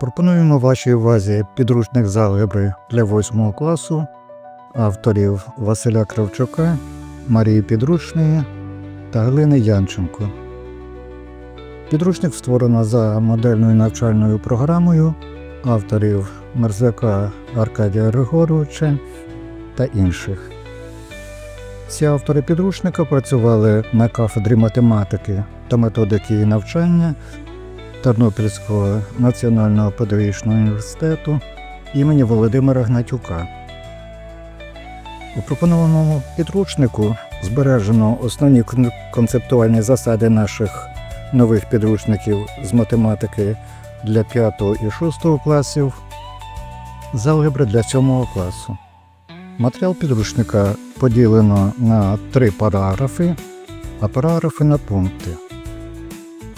Пропонуємо вашій увазі підручник з алгебри для 8 класу авторів Василя Кравчука, Марії Підручної та Глини Янченко. Підручник створено за модельною навчальною програмою авторів Мерзляка Аркадія Григоровича та інших. Всі автори підручника працювали на кафедрі математики та методики навчання Тернопільського національного педагогічного університету імені Володимира Гнатюка. У пропонованому підручнику збережено основні концептуальні засади наших нових підручників з математики для 5 і 6 класів, з алгебри для 7 класу. Матеріал підручника поділено на три параграфи, а параграфи на пункти.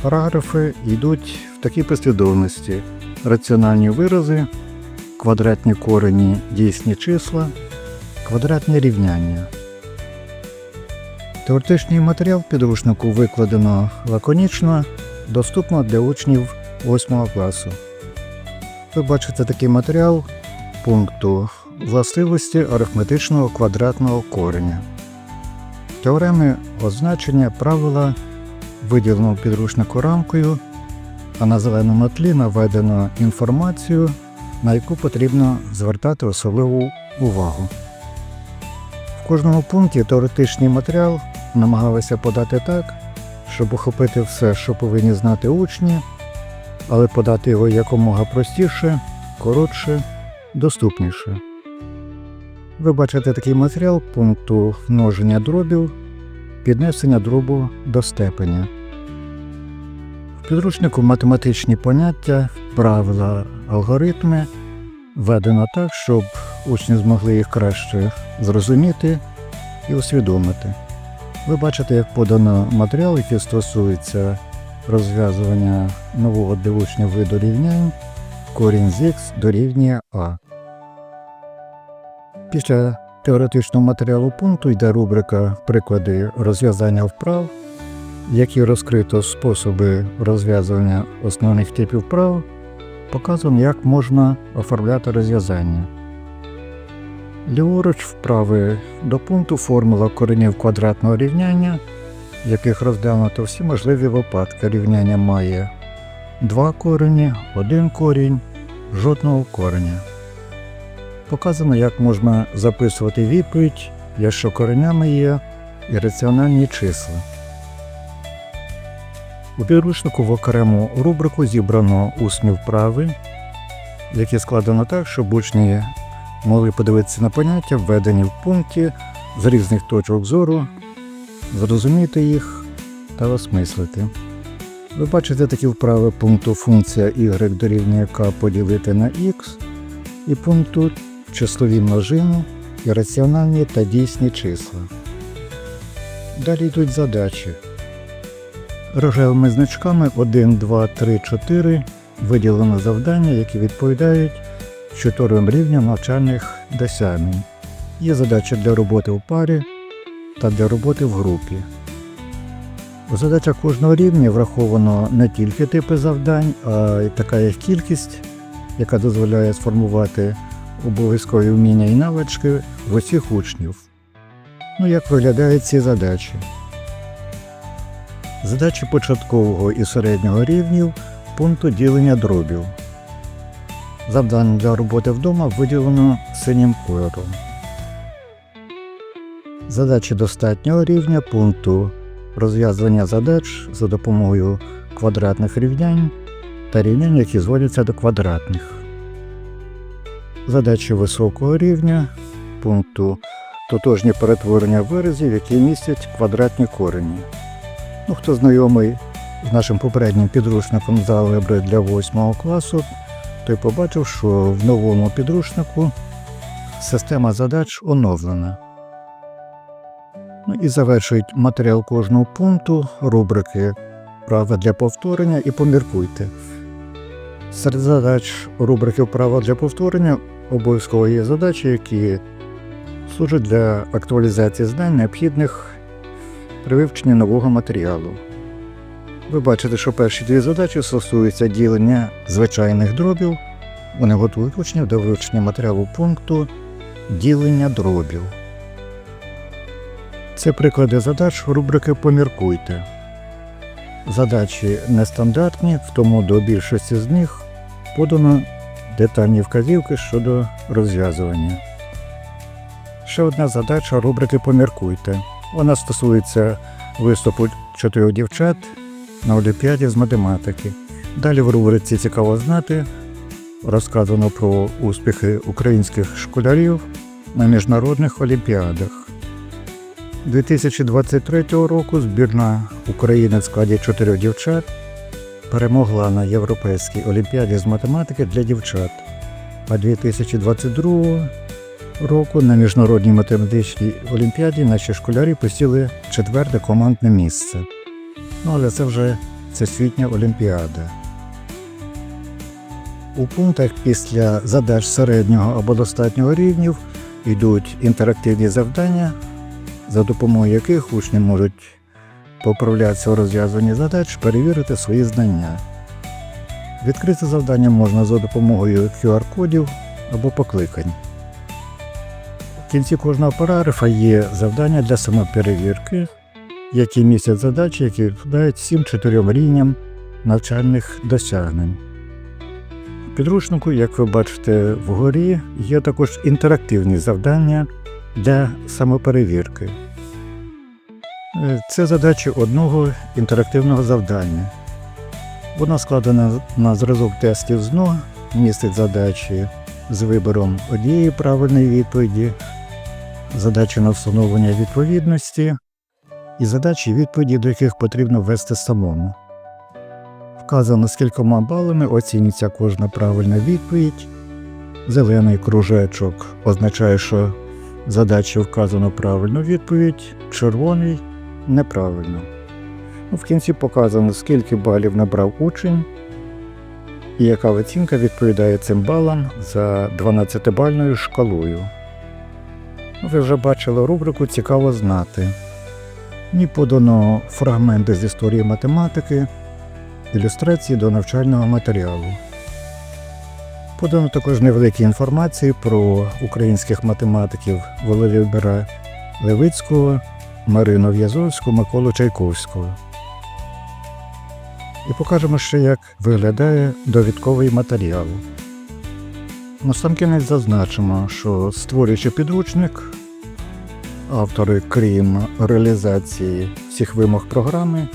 Параграфи йдуть в такій послідовності: раціональні вирази, квадратні корені, дійсні числа, квадратні рівняння. Теоретичний матеріал підручнику викладено лаконічно, доступно для учнів 8 класу. Ви бачите такий матеріал пункту властивості арифметичного квадратного кореня. Теореми означення правила виділено підручнику рамкою, а на зеленому тлі наведено інформацію, на яку потрібно звертати особливу увагу. В кожному пункті теоретичний матеріал намагалися подати так, щоб охопити все, що повинні знати учні, але подати його якомога простіше, коротше, доступніше. Ви бачите такий матеріал пункту множення дробів, піднесення дробу до степеня. В підручнику математичні поняття, правила, алгоритми введено так, щоб учні змогли їх краще зрозуміти і усвідомити. Ви бачите, як подано матеріал, який стосується розв'язування нового для учнів виду рівнянь, корінь з х дорівнює а. Після теоретичного матеріалу пункту йде рубрика Приклади розв'язання вправ, в якій розкрито способи розв'язування основних типів вправ, показано, як можна оформляти розв'язання. Ліворуч вправи до пункту формула коренів квадратного рівняння, в яких розглянуто всі можливі випадки. Рівняння має два корені, один корінь, жодного кореня. Показано, як можна записувати відповідь, якщо коренями є ірраціональні числа. У підручнику в окрему рубрику зібрано усні вправи, які складено так, щоб учні могли подивитися на поняття, введені в пункті з різних точок зору, зрозуміти їх та осмислити. Ви бачите такі вправи пункту функція y дорівнює k поділити на x і пункту числові множини, ірраціональні та дійсні числа. Далі йдуть задачі. Рожевими значками 1, 2, 3, 4 виділено завдання, які відповідають чотирьом рівням навчальних досягнень. Є задача для роботи в парі та для роботи в групі. У задачах кожного рівня враховано не тільки типи завдань, а й така їх кількість, яка дозволяє сформувати обов'язкові вміння і навички в усіх учнів. Ну, як виглядають ці задачі? Задачі початкового і середнього рівнів пункту ділення дробів. Завдання для роботи вдома виділено синім кольором. Задачі достатнього рівня пункту розв'язування задач за допомогою квадратних рівнянь та рівнянь, які зводяться до квадратних. Задачі високого рівня пункту тотожні перетворення виразів, які містять квадратні корені. Ну, хто знайомий з нашим попереднім підручником з алгебри для 8 класу, той побачив, що в новому підручнику система задач оновлена. Ну і завершують матеріал кожного пункту, рубрики Права для повторення і поміркуйте. Серед задач рубрики Права для повторення обов'язково є задачі, які служать для актуалізації знань, необхідних при вивченні нового матеріалу. Ви бачите, що перші дві задачі стосуються ділення звичайних дробів. Вони готують учнів до вивчення матеріалу пункту ділення дробів. Це приклади задач рубрики Поміркуйте. Задачі нестандартні, тому до більшості з них подано детальні вказівки щодо розв'язування. Ще одна задача рубрики Поміркуйте. Вона стосується виступу чотирьох дівчат на Олімпіаді з математики. Далі в рубриці цікаво знати розказано про успіхи українських школярів на міжнародних олімпіадах. 2023 року збірна України в складі чотирьох дівчат перемогла на Європейській олімпіаді з математики для дівчат. А 2022 року на міжнародній математичній олімпіаді наші школярі посіли четверте командне місце. Ну, але це вже всесвітня олімпіада. У пунктах після задач середнього або достатнього рівнів йдуть інтерактивні завдання, за допомогою яких учні можуть поправлятися у розв'язуванні задач, перевірити свої знання. Відкрити завдання можна за допомогою QR-кодів або покликань. В кінці кожного параграфа є завдання для самоперевірки, які містять задачі, які відповідають всім чотирьом рівням навчальних досягнень. В підручнику, як ви бачите вгорі, є також інтерактивні завдання для самоперевірки. Е, Це задачі одного інтерактивного завдання. Вона складена на зразок тестів ЗНО, містить задачі з вибором однієї правильної відповіді, задачі на встановлення відповідності і задачі, відповіді до яких потрібно ввести самому. Вказано, скількома балами оцінюється кожна правильна відповідь. Зелений кружечок означає, що задачі вказано правильну відповідь, червоний неправильно. Ну, В кінці показано, скільки балів набрав учень і яка оцінка відповідає цим балам за 12-бальною шкалою. Ну, Ви вже бачили рубрику Цікаво знати. Мені подано фрагменти з історії математики, ілюстрації до навчального матеріалу. Подано також невеликі інформації про українських математиків Володимира Левицького, Марину В'язовську, Миколу Чайковського. І покажемо ще, як виглядає довідковий матеріал. На сам кінець зазначимо, що створюючи підручник, автори, крім реалізації всіх вимог програми,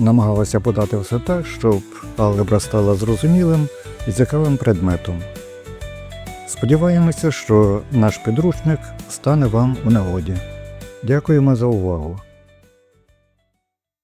намагалися подати все так, щоб алгебра стала зрозумілим і цікавим предметом. Сподіваємося, що наш підручник стане вам у нагоді. Дякуємо за увагу!